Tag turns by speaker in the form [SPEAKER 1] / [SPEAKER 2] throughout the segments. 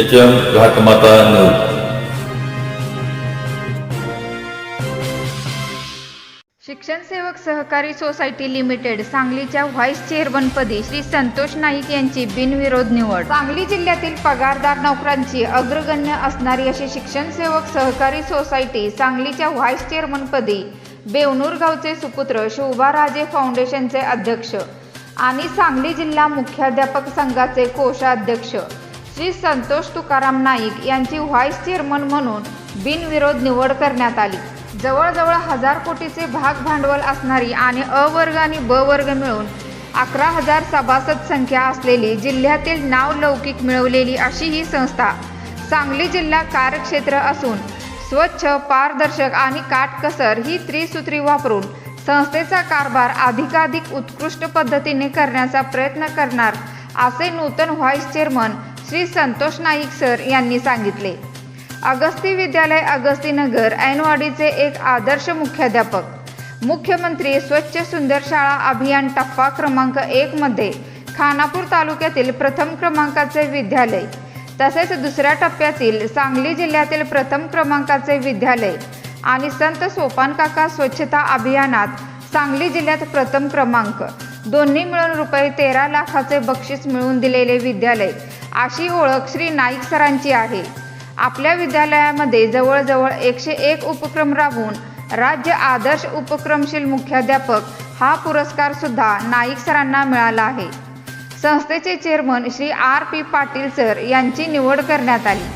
[SPEAKER 1] H M Ghatmata news
[SPEAKER 2] शिक्षण सेवक सहकारी सोसायटी लिमिटेड सांगलीच्या व्हाईस चेअरमनपदी श्री संतोष नाईक यांची बिनविरोध निवड. सांगली जिल्ह्यातील पगारदार नोकरांची अग्रगण्य असणारी अशी शिक्षण सेवक सहकारी सोसायटी सांगलीच्या व्हाईस चेअरमनपदी बेवनूर गावचे सुपुत्र शोभाराजे फाउंडेशनचे अध्यक्ष आणि सांगली जिल्हा मुख्याध्यापक संघाचे कोषाध्यक्ष. श्री संतोष तुकाराम नाईक यांची व्हाईस चेअरमन म्हणून बिनविरोध निवड करण्यात आली. जवळजवळ हजार कोटीचे भाग भांडवल असणारी आणि अ वर्ग आणि ब वर्ग मिळून अकरा हजार सभासद संख्या असलेली जिल्ह्यातील नाव लौकिक मिळवलेली अशी ही संस्था सांगली जिल्हा कार्यक्षेत्र असून स्वच्छ पारदर्शक आणि काटकसर ही त्रिसूत्री वापरून संस्थेचा कारभार अधिकाधिक उत्कृष्ट पद्धतीने करण्याचा प्रयत्न करणार असे नूतन vice chairman Shri Santosh Naik sir यांनी सांगितले अगस्ती विद्यालय अगस्तीनगर ऐनवाडीचे एक आदर्श मुख्याध्यापक मुख्यमंत्री स्वच्छ सुंदर शाळा अभियान टप्पा क्रमांक एकमध्ये खानापूर तालुक्यातील प्रथम क्रमांकाचे विद्यालय तसेच दुसऱ्या टप्प्यातील सांगली जिल्ह्यातील प्रथम क्रमांकाचे विद्यालय आणि संत सोपान काका स्वच्छता अभियानात सांगली जिल्ह्यात प्रथम क्रमांक. दोन्ही मिळून रुपये तेरा लाखाचे बक्षीस मिळवून दिलेले विद्यालय. अशी ओळख श्री नाईक सरांची आहे. आपल्या विद्यालयामध्ये जवळजवळ एकशे एक उपक्रम राबवून राज्य आदर्श उपक्रमशील मुख्याध्यापक हा पुरस्कार सुद्धा नाईक सरांना मिळाला आहे. संस्थेचे chairman Shri R P Patil sir यांची निवड करण्यात आली.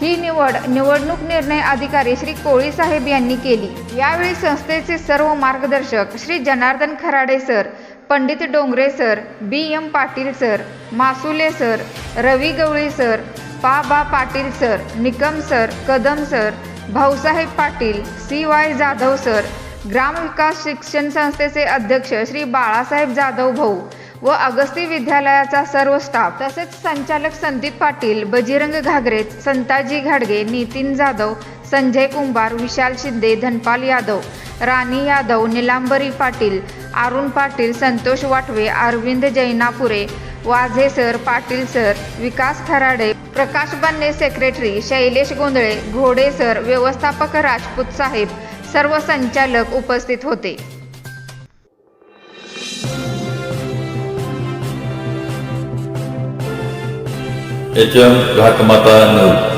[SPEAKER 2] ही निवड निवडणूक निर्णय अधिकारी श्री कोळी साहेब यांनी केली. यावेळी संस्थेचे सर्व मार्गदर्शक Shri Janardan Kharade sir Pandit Dongre sir B. M. Patil sir Masule sir Ravi Gawali sir पा. बा. Patil sir Nikam sir Kadam sir Bhausaheb Patil C. Y. Jadhav sir ग्रामविकास शिक्षण संस्थेचे अध्यक्ष श्री बाळासाहेब जाधव भाऊ व अगस्ती विद्यालयाचा सर्व स्टाफ तसेच संचालक संदीप पाटील बजीरंग घागरे संताजी घाडगे Nitin Jadhav Sanjay Kumbhar Vishal Shinde Dhanpal Yadav Rani Yadav Nilambari Patil Arun Patil Santosh Watve Arvind Jainapure Waze sir Patil sir Vikas Kharade Prakash Banne secretary Shailesh Gondhale घोडे सर व्यवस्थापक राजपूत साहेब सर्व संचालक उपस्थित होते.
[SPEAKER 1] H M Ghatmata news.